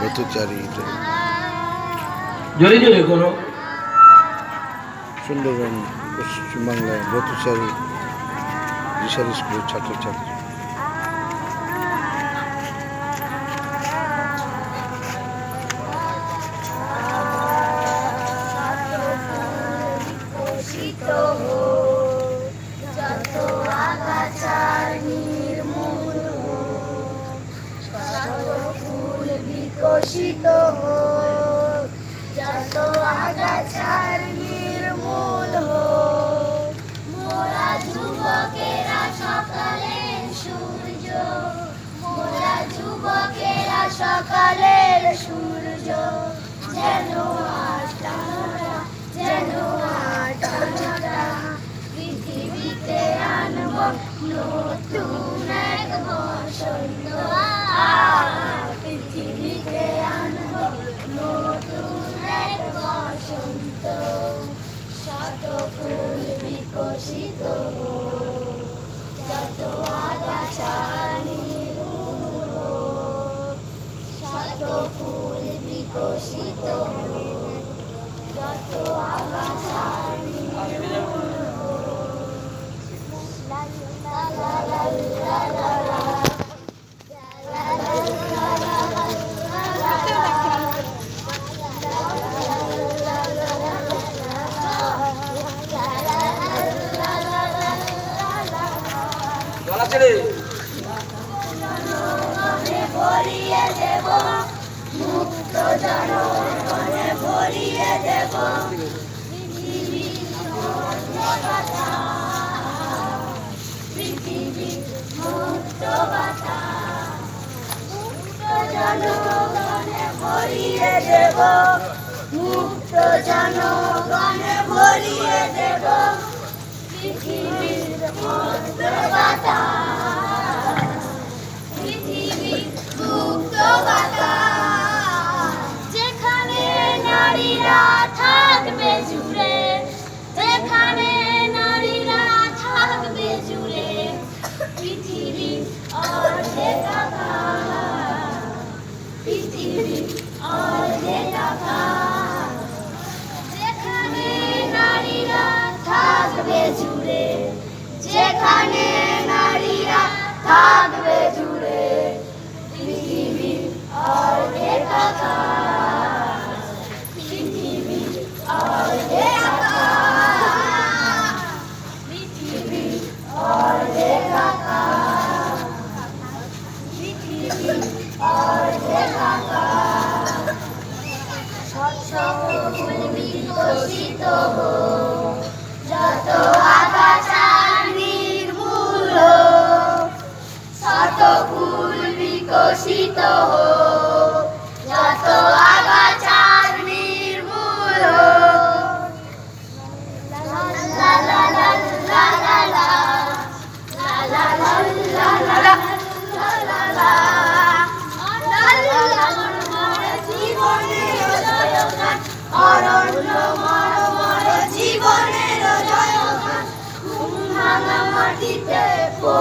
ব্রতচারী জোরে জোরে করো। সুন্দরবন পশ্চিমবাংলায় ব্রতচারী রিসার স্কুলের ছাত্রছাত্রী। বিকশিত বিকশিত হোক, যত আগাছার নির্মূল হোক, মোরা যুবকেরা সকালের সূর্য মোরা যুবকেরা সকালের সূর্য যেন বিকশিত যত আমার ছেড়ে মুক্ত জনগণে ভরিয়ে দেব। পৃথিবীর মুক্ত পৃথিবীর মুক্ত জনগণে ভরিয়ে দেব। মুক্ত জনগণে ভরিয়ে দেব। পৃথিবীর মুক্ত বাতাস যেখানে নারীরা থাকবে জুড়ে যেখানে নারীরা থাকবে জুড়ে পৃথিবীর অর্ধেক পৃথিবীর বিকশিত যত আগাছা নির্মূল শত ফুল বিকশিত যত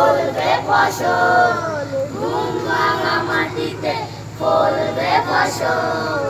ফলবে ফসল ঘুম ভাঙা মাটিতে ফলবে ফসল।